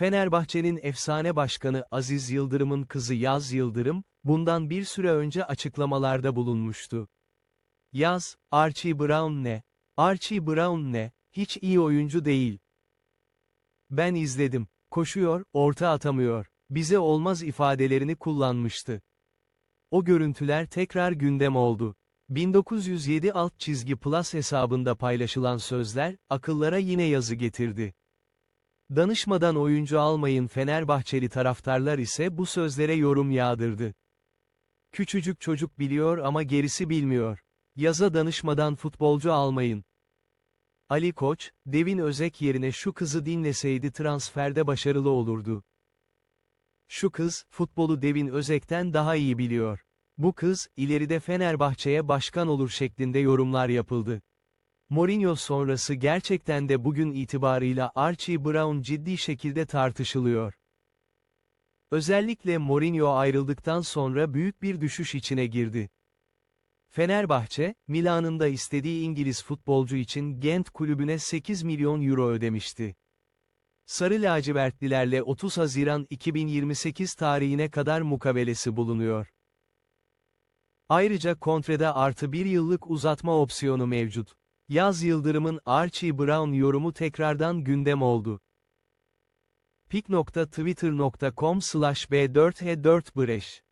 Fenerbahçe'nin efsane başkanı Aziz Yıldırım'ın kızı Yaz Yıldırım, bundan bir süre önce açıklamalarda bulunmuştu. Yaz, Archie Brown ne? Archie Brown ne? Hiç iyi oyuncu değil. Ben izledim. Koşuyor, orta atamıyor. Bize olmaz ifadelerini kullanmıştı. O görüntüler tekrar gündem oldu. 1907 alt çizgi plus hesabında paylaşılan sözler, akıllara yine yazı getirdi. Danışmadan oyuncu almayın Fenerbahçeli taraftarlar ise bu sözlere yorum yağdırdı. Küçücük çocuk biliyor ama gerisi bilmiyor. Yaza danışmadan futbolcu almayın. Ali Koç, Devin Özek yerine şu kızı dinleseydi transferde başarılı olurdu. Şu kız, futbolu Devin Özek'ten daha iyi biliyor. Bu kız, ileride Fenerbahçe'ye başkan olur şeklinde yorumlar yapıldı. Mourinho sonrası gerçekten de bugün itibarıyla Archie Brown ciddi şekilde tartışılıyor. Özellikle Mourinho ayrıldıktan sonra büyük bir düşüş içine girdi. Fenerbahçe, Milan'ın da istediği İngiliz futbolcu için Gent kulübüne 8 milyon euro ödemişti. Sarı lacivertlilerle 30 Haziran 2028 tarihine kadar mukavelesi bulunuyor. Ayrıca kontrede artı bir yıllık uzatma opsiyonu mevcut. Yaz Yıldırım'ın Archie Brown yorumu tekrardan gündem oldu. pik.twitter.com b 4 h 4 breş